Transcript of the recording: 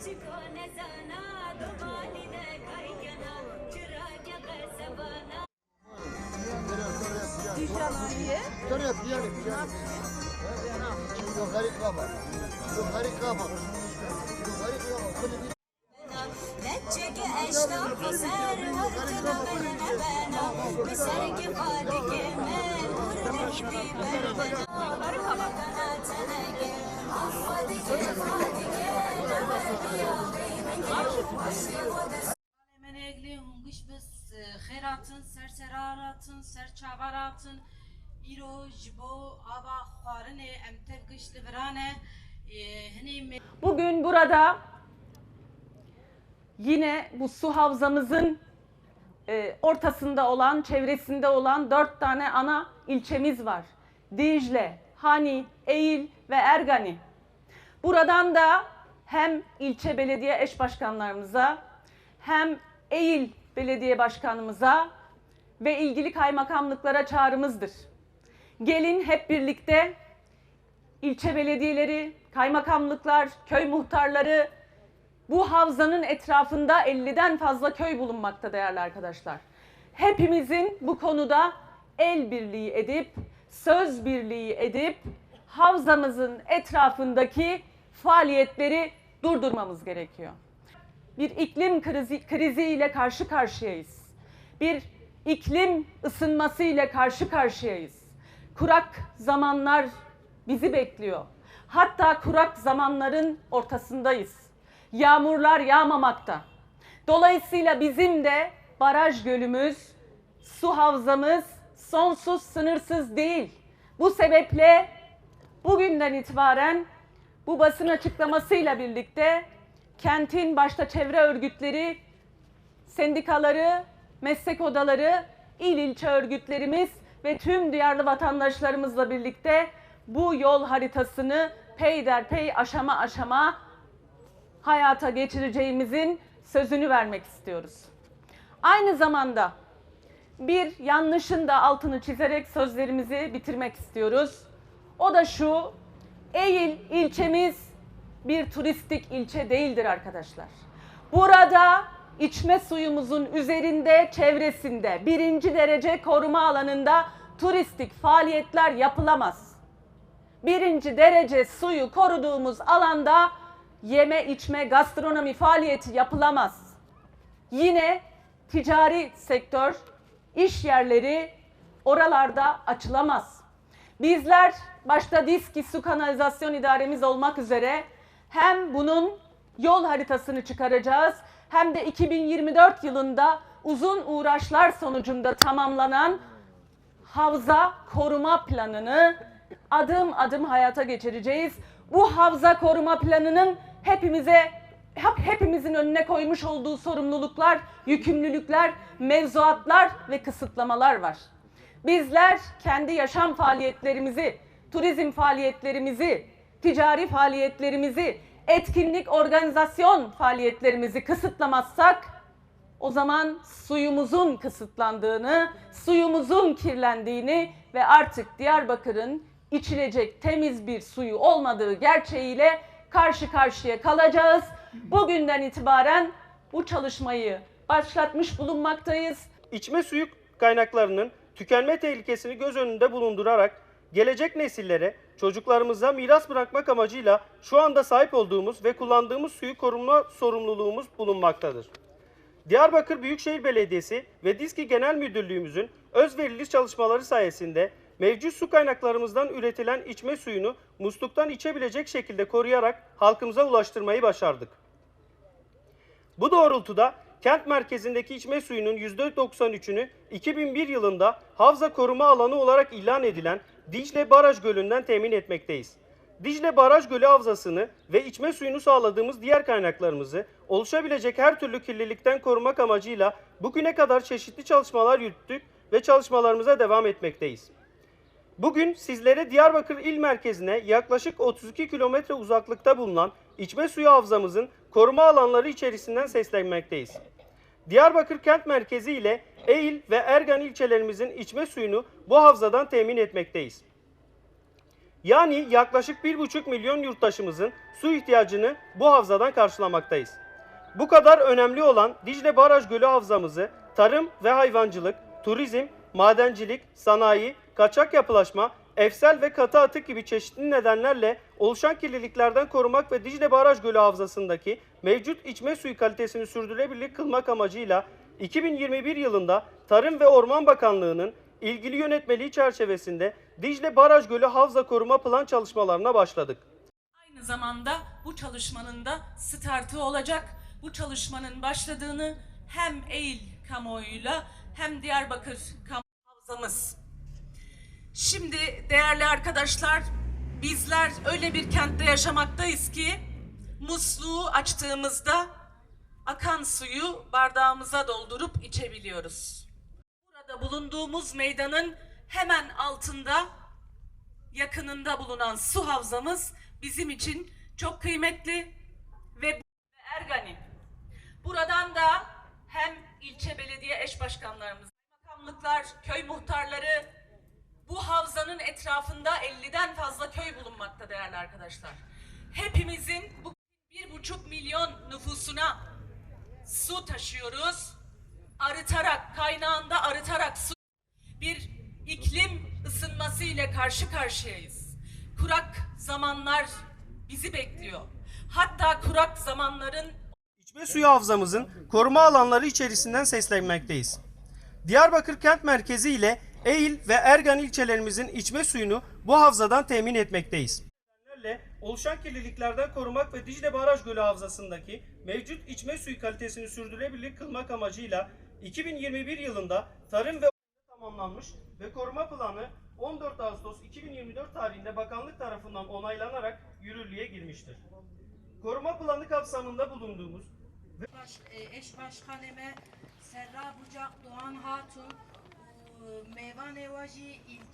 सबको न जाना दुबानी न करना चुरा के कसबाना Şuraya bir yer bir yer. Yukarı kaba. Yukarı kaba. Yukarı kaba. نجك أشتاق سار وقتنا من بنا بسرك فادك egli hungiş biz xeratın, serseraratın, serçavaratın, iro jibo ava xwarine em tevgiş livrane hene Bugün burada yine bu su havzamızın e, ortasında olan, çevresinde olan dört tane ana ilçemiz var. Dicle, Hani, Eğil ve Ergani. Buradan da hem ilçe belediye eş başkanlarımıza hem Eğil belediye başkanımıza ve ilgili kaymakamlıklara çağrımızdır. Gelin hep birlikte ilçe belediyeleri, kaymakamlıklar, köy muhtarları bu havzanın etrafında 50'den fazla köy bulunmakta değerli arkadaşlar. Hepimizin bu konuda el birliği edip, söz birliği edip havzamızın etrafındaki faaliyetleri durdurmamız gerekiyor. Bir iklim krizi, kriziyle karşı karşıyayız. Bir iklim ısınması ile karşı karşıyayız. Kurak zamanlar bizi bekliyor. Hatta kurak zamanların ortasındayız. Yağmurlar yağmamakta. Dolayısıyla bizim de baraj gölümüz, su havzamız sonsuz, sınırsız değil. Bu sebeple bugünden itibaren bu basın açıklamasıyla birlikte kentin başta çevre örgütleri, sendikaları, meslek odaları, il ilçe örgütlerimiz ve tüm duyarlı vatandaşlarımızla birlikte bu yol haritasını peyderpey aşama aşama hayata geçireceğimizin sözünü vermek istiyoruz. Aynı zamanda bir yanlışın da altını çizerek sözlerimizi bitirmek istiyoruz. O da şu, Eğil ilçemiz bir turistik ilçe değildir arkadaşlar. Burada içme suyumuzun üzerinde, çevresinde birinci derece koruma alanında turistik faaliyetler yapılamaz. Birinci derece suyu koruduğumuz alanda yeme içme gastronomi faaliyeti yapılamaz. Yine ticari sektör, iş yerleri oralarda açılamaz. Bizler başta DİSKİ Su Kanalizasyon İdaremiz olmak üzere hem bunun yol haritasını çıkaracağız hem de 2024 yılında uzun uğraşlar sonucunda tamamlanan havza koruma planını adım adım hayata geçireceğiz. Bu havza koruma planının hepimize hep hepimizin önüne koymuş olduğu sorumluluklar, yükümlülükler, mevzuatlar ve kısıtlamalar var. Bizler kendi yaşam faaliyetlerimizi, turizm faaliyetlerimizi, ticari faaliyetlerimizi, etkinlik, organizasyon faaliyetlerimizi kısıtlamazsak o zaman suyumuzun kısıtlandığını, suyumuzun kirlendiğini ve artık Diyarbakır'ın içilecek temiz bir suyu olmadığı gerçeğiyle karşı karşıya kalacağız. Bugünden itibaren bu çalışmayı başlatmış bulunmaktayız. içme suyu kaynaklarının tükenme tehlikesini göz önünde bulundurarak gelecek nesillere, çocuklarımıza miras bırakmak amacıyla şu anda sahip olduğumuz ve kullandığımız suyu koruma sorumluluğumuz bulunmaktadır. Diyarbakır Büyükşehir Belediyesi ve DİSKİ Genel Müdürlüğümüzün özverili çalışmaları sayesinde mevcut su kaynaklarımızdan üretilen içme suyunu musluktan içebilecek şekilde koruyarak halkımıza ulaştırmayı başardık. Bu doğrultuda kent merkezindeki içme suyunun %93'ünü 2001 yılında havza koruma alanı olarak ilan edilen Dicle Baraj Gölü'nden temin etmekteyiz. Dicle Baraj Gölü havzasını ve içme suyunu sağladığımız diğer kaynaklarımızı oluşabilecek her türlü kirlilikten korumak amacıyla bugüne kadar çeşitli çalışmalar yürüttük ve çalışmalarımıza devam etmekteyiz. Bugün sizlere Diyarbakır il merkezine yaklaşık 32 kilometre uzaklıkta bulunan içme suyu havzamızın koruma alanları içerisinden seslenmekteyiz. Diyarbakır kent merkezi ile Eğil ve Ergan ilçelerimizin içme suyunu bu havzadan temin etmekteyiz. Yani yaklaşık 1,5 milyon yurttaşımızın su ihtiyacını bu havzadan karşılamaktayız. Bu kadar önemli olan Dicle Baraj Gölü havzamızı tarım ve hayvancılık, turizm, madencilik, sanayi, kaçak yapılaşma efsel ve katı atık gibi çeşitli nedenlerle oluşan kirliliklerden korumak ve Dicle Baraj Gölü Havzası'ndaki mevcut içme suyu kalitesini sürdürülebilir kılmak amacıyla 2021 yılında Tarım ve Orman Bakanlığı'nın ilgili yönetmeliği çerçevesinde Dicle Baraj Gölü Havza Koruma Plan çalışmalarına başladık. Aynı zamanda bu çalışmanın da startı olacak. Bu çalışmanın başladığını hem Eğil kamuoyuyla hem Diyarbakır kamu havzamız. Şimdi değerli arkadaşlar bizler öyle bir kentte yaşamaktayız ki musluğu açtığımızda akan suyu bardağımıza doldurup içebiliyoruz. Burada bulunduğumuz meydanın hemen altında yakınında bulunan su havzamız bizim için çok kıymetli ve Ergani. Buradan da hem ilçe belediye eş başkanlarımız, makamlıklar, köy muhtarları bu havzanın etrafında 50'den fazla köy bulunmakta değerli arkadaşlar. Hepimizin bu bir buçuk milyon nüfusuna su taşıyoruz. Arıtarak, kaynağında arıtarak su bir iklim ısınması ile karşı karşıyayız. Kurak zamanlar bizi bekliyor. Hatta kurak zamanların İçme suyu havzamızın koruma alanları içerisinden seslenmekteyiz. Diyarbakır kent merkezi ile Eğil ve Ergan ilçelerimizin içme suyunu bu havzadan temin etmekteyiz. Oluşan kirliliklerden korumak ve Dicle Baraj Gölü Havzası'ndaki mevcut içme suyu kalitesini sürdürülebilir kılmak amacıyla 2021 yılında Tarım ve tamamlanmış ve koruma planı 14 Ağustos 2024 tarihinde bakanlık tarafından onaylanarak yürürlüğe girmiştir. Koruma planı kapsamında bulunduğumuz Baş, e, eş başkaneme Serra Bucak Doğan Hatun, e, Meyvan Evaji ilçe